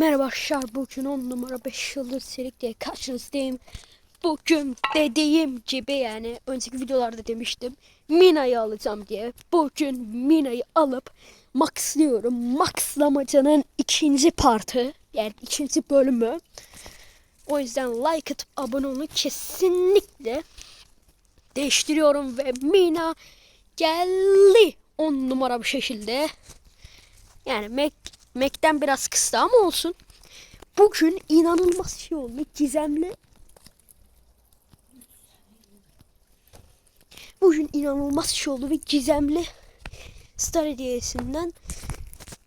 Merhaba arkadaşlar bugün 10 numara 5 yıldız serikle karşınızdayım. Bugün dediğim gibi yani önceki videolarda demiştim Mina'yı alacağım diye. Bugün Mina'yı alıp maxlıyorum. Maxlamacanın ikinci partı yani ikinci bölümü. O yüzden like atıp abone olun kesinlikle değiştiriyorum ve Mina geldi 10 numara bir şekilde. Yani Mac, Mac'ten biraz kısa ama olsun. Bugün inanılmaz şey oldu. Gizemli. Bugün inanılmaz şey oldu ve gizemli Star hediyesinden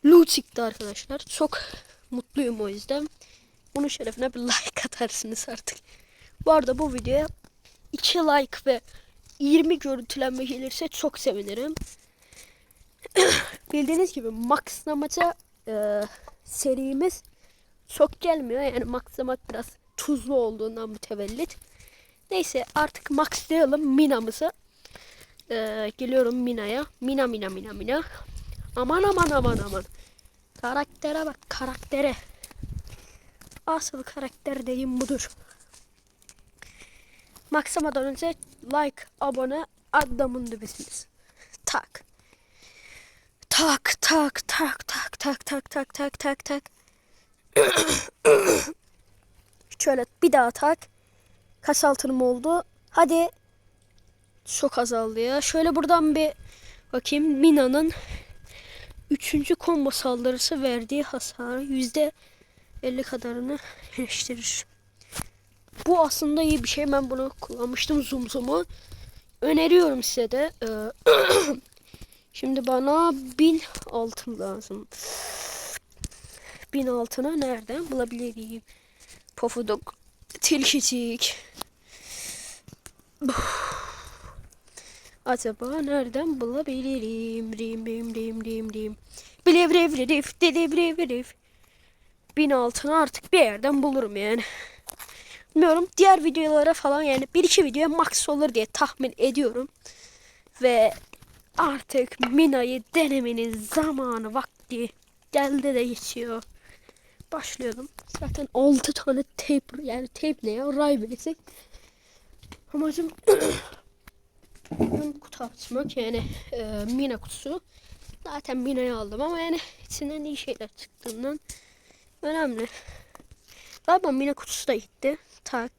loot çıktı arkadaşlar. Çok mutluyum o yüzden. Bunun şerefine bir like atarsınız artık. Bu arada bu videoya 2 like ve 20 görüntülenme gelirse çok sevinirim. Bildiğiniz gibi maxlamaca e, serimiz çok gelmiyor. Yani maxlamak biraz tuzlu olduğundan mütevellit. Neyse artık maxlayalım Mina'mızı. E, geliyorum Mina'ya. Mina Mina Mina Mina. Aman aman aman aman. Karaktere bak karaktere. Asıl karakter deyim budur. Maxlamadan önce like, abone, adamın dibisiniz. Tak. Tak tak tak tak tak tak tak tak tak tak. Şöyle bir daha tak. Kaç altınım oldu? Hadi. Çok azaldı ya. Şöyle buradan bir bakayım. Mina'nın 3. combo saldırısı verdiği hasarı yüzde 50 kadarını eleştirir. Bu aslında iyi bir şey. Ben bunu kullanmıştım zoom zoom'u. Öneriyorum size de. Şimdi bana bin altın lazım. Bin altını nereden bulabilirim? Pofuduk. Tilkicik. Acaba nereden bulabilirim? Rim rim rim rim rim. Bilev rev rif dedi rev rif. Bin altını artık bir yerden bulurum yani. Bilmiyorum diğer videolara falan yani bir iki videoya max olur diye tahmin ediyorum. Ve Artık Mina'yı denemenin zamanı vakti geldi de geçiyor. Başlayalım. Zaten 6 tane tape yani tape ne ya ray verecek. Amacım kutu açmak yani e, Mina kutusu. Zaten Mina'yı aldım ama yani içinden iyi şeyler çıktığından önemli. Galiba Mina kutusu da gitti. Tak.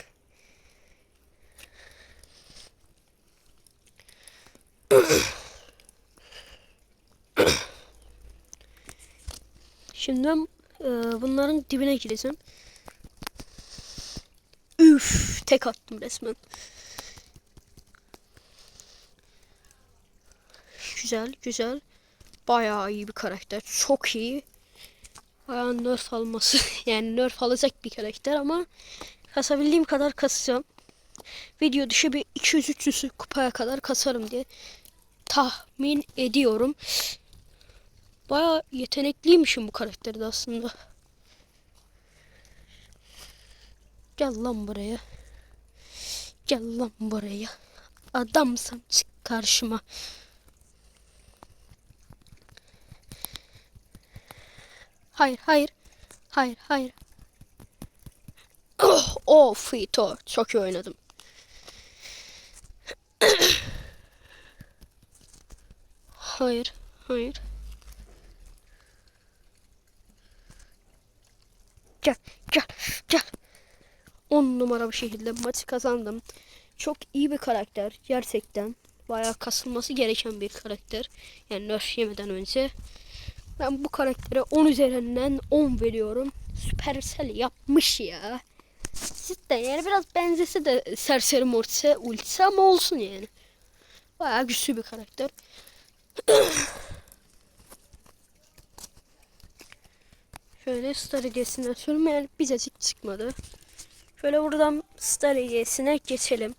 Şimdi e, bunların dibine gireceğim. Üf, tek attım resmen. Güzel, güzel. Bayağı iyi bir karakter. Çok iyi. Bayağı nerf alması. yani nerf alacak bir karakter ama kasabildiğim kadar kasacağım. Video dışı bir 200-300 kupaya kadar kasarım diye tahmin ediyorum. Baya yetenekliymişim bu karakterde aslında. Gel lan buraya. Gel lan buraya. Adamsan çık karşıma. Hayır, hayır. Hayır, hayır. Oh, oh Fito. Çok iyi oynadım. hayır, hayır. Gel gel gel. 10 numara bir şekilde maçı kazandım. Çok iyi bir karakter gerçekten. Bayağı kasılması gereken bir karakter. Yani nerf yemeden önce. Ben bu karaktere 10 üzerinden 10 veriyorum. Supercell yapmış ya. Cidden yani biraz benzese de serseri morse ultisi ama olsun yani. Bayağı güçlü bir karakter. Şöyle star hediyesinden açıyorum. Yani bizacık çıkmadı. Şöyle buradan star hediyesine geçelim.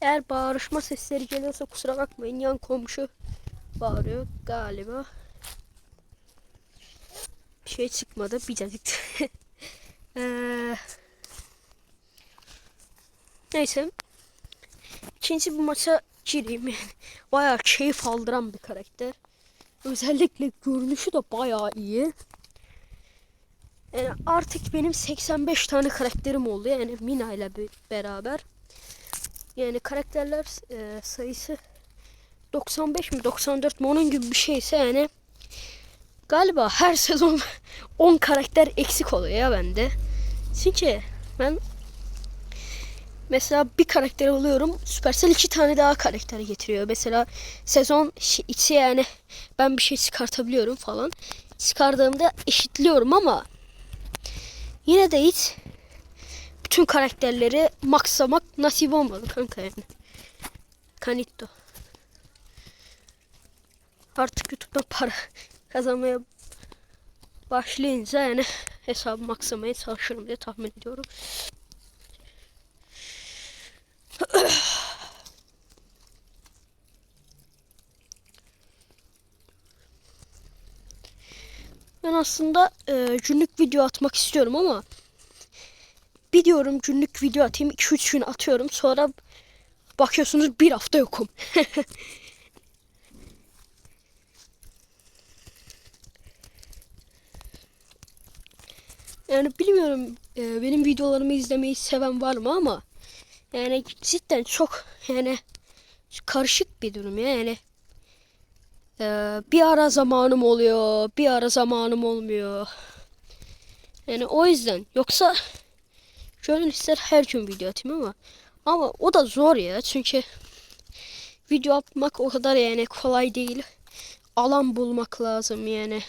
Eğer bağırışma sesleri geliyorsa kusura bakmayın. Yan komşu bağırıyor galiba. Bir şey çıkmadı. Bizacık. ee, neyse. İkinci bu maça gireyim. Yani bayağı keyif aldıran bir karakter. Özellikle görünüşü de bayağı iyi. Yani artık benim 85 tane karakterim oldu yani Mina ile be- beraber. Yani karakterler e, sayısı 95 mi 94 mi onun gibi bir şeyse yani galiba her sezon 10 karakter eksik oluyor ya bende. Çünkü ben mesela bir karakter alıyorum Supercell iki tane daha karakter getiriyor. Mesela sezon içi yani ben bir şey çıkartabiliyorum falan. Çıkardığımda eşitliyorum ama yine de hiç bütün karakterleri maksamak nasip olmadı kanka yani. Kanito. Artık YouTube'dan para kazanmaya başlayınca yani hesabı maksamaya çalışırım diye tahmin ediyorum. Ben aslında e, günlük video atmak istiyorum ama bir diyorum günlük video atayım 2-3 gün atıyorum sonra bakıyorsunuz bir hafta yokum. yani bilmiyorum e, benim videolarımı izlemeyi seven var mı ama yani cidden çok yani karışık bir durum ya yani. Ee, bir ara zamanım oluyor, bir ara zamanım olmuyor. Yani o yüzden yoksa gönül ister her gün video atayım ama ama o da zor ya çünkü video atmak o kadar yani kolay değil. Alan bulmak lazım yani.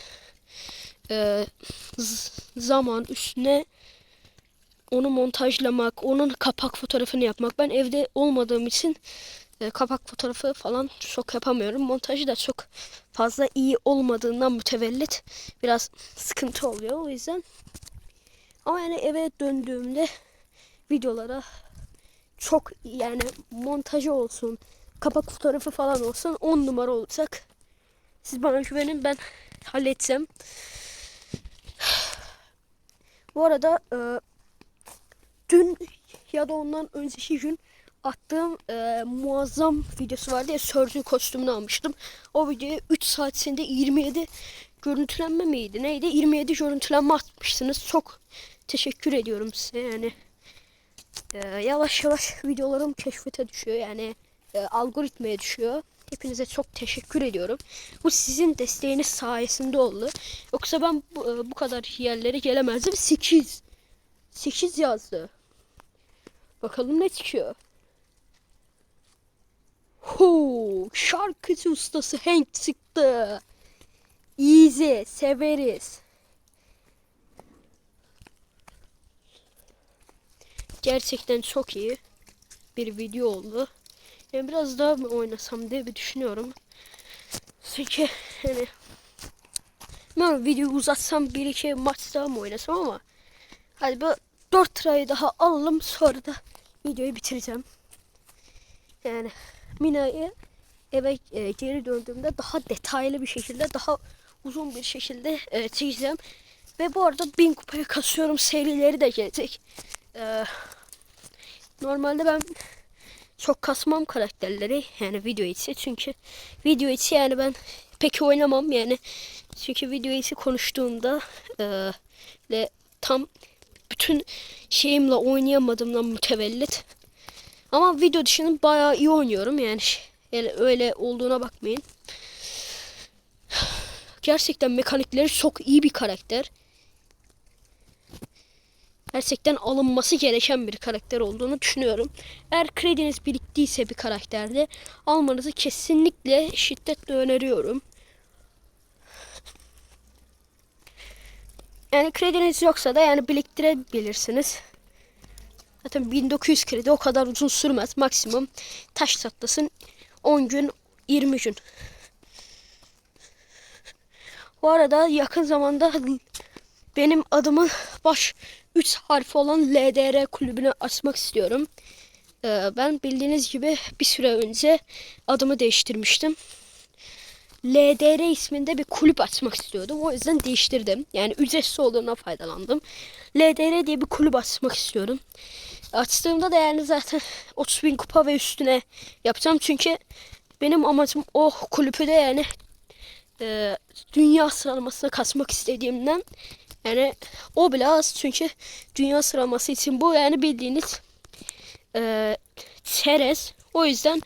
Ee, zaman üstüne onu montajlamak, onun kapak fotoğrafını yapmak. Ben evde olmadığım için e, kapak fotoğrafı falan çok yapamıyorum. Montajı da çok fazla iyi olmadığından mütevellit biraz sıkıntı oluyor o yüzden. Ama yani eve döndüğümde videolara çok yani montajı olsun, kapak fotoğrafı falan olsun 10 numara olacak. Siz bana güvenin ben halledeceğim. Bu arada e, dün ya da ondan önceki gün attığım e, muazzam videosu vardı ya Surgeon kostümünü almıştım. O videoya 3 saat içinde 27 görüntülenme miydi neydi? 27 görüntülenme atmışsınız. Çok teşekkür ediyorum size yani. E, yavaş yavaş videolarım keşfete düşüyor yani e, algoritmaya düşüyor. Hepinize çok teşekkür ediyorum. Bu sizin desteğiniz sayesinde oldu. Yoksa ben bu, e, bu kadar yerlere gelemezdim. 8. 8 yazdı. Bakalım ne çıkıyor. Ho, şarkıcı ustası Hank çıktı. Easy, severiz. Gerçekten çok iyi bir video oldu. Yani biraz daha mı oynasam diye bir düşünüyorum. Çünkü hani ben videoyu uzatsam bir iki maç daha mı oynasam ama hadi bu 4 lirayı daha alalım sonra da videoyu bitireceğim. Yani Mina'yı eve e, geri döndüğümde daha detaylı bir şekilde daha uzun bir şekilde e, çekeceğim. Ve bu arada 1000 kupaya kasıyorum serileri de gelecek. E, normalde ben çok kasmam karakterleri yani video içi çünkü video içi yani ben pek oynamam yani çünkü video içi konuştuğumda e, tam bütün şeyimle oynayamadığımdan mütevellit ama video dışında bayağı iyi oynuyorum yani, yani öyle olduğuna bakmayın gerçekten mekanikleri çok iyi bir karakter gerçekten alınması gereken bir karakter olduğunu düşünüyorum. Eğer krediniz biriktiyse bir karakterde almanızı kesinlikle şiddetle öneriyorum. Yani krediniz yoksa da yani biriktirebilirsiniz. Zaten 1900 kredi o kadar uzun sürmez. Maksimum taş çatlasın 10 gün 20 gün. Bu arada yakın zamanda benim adımın baş 3 harfi olan LDR kulübünü açmak istiyorum. Ee, ben bildiğiniz gibi bir süre önce adımı değiştirmiştim. LDR isminde bir kulüp açmak istiyordum. O yüzden değiştirdim. Yani ücretsiz olduğuna faydalandım. LDR diye bir kulüp açmak istiyorum. Açtığımda da yani zaten 30 bin kupa ve üstüne yapacağım. Çünkü benim amacım o kulüpü de yani e, dünya sıralamasına kasmak istediğimden Yani o bile az çünkü dünya sıralaması için bu yani bildiğiniz e, çerez. O yüzden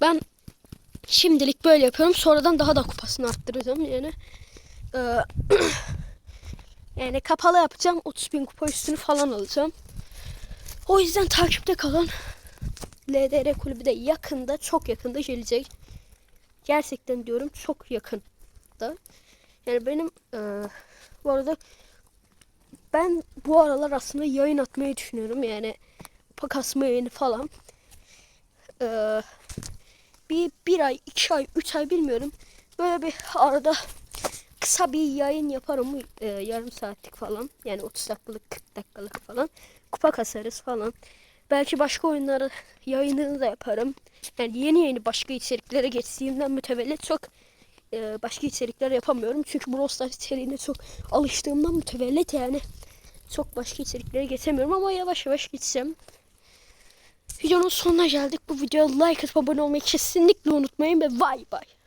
ben şimdilik böyle yapıyorum. Sonradan daha da kupasını arttıracağım yani. e, yani kapalı yapacağım. 30 bin kupa üstünü falan alacağım. O yüzden takipte kalın. LDR kulübü de yakında, çok yakında gelecek. Gerçekten diyorum çok yakında. Yani benim e, bu arada ben bu aralar aslında yayın atmayı düşünüyorum. Yani kupa kasma yayını falan. E, bir, bir ay, iki ay, üç ay bilmiyorum. Böyle bir arada kısa bir yayın yaparım. E, yarım saatlik falan. Yani 30 dakikalık, 40 dakikalık falan. Kupa kasarız falan. Belki başka oyunları yayınını da yaparım. Yani yeni yeni başka içeriklere geçtiğimden mütevellit çok e, başka içerikler yapamıyorum. Çünkü Brawl Stars içeriğine çok alıştığımdan mütevellit yani çok başka içeriklere geçemiyorum ama yavaş yavaş gideceğim. Videonun sonuna geldik. Bu videoya like atıp abone olmayı kesinlikle unutmayın ve bay bay.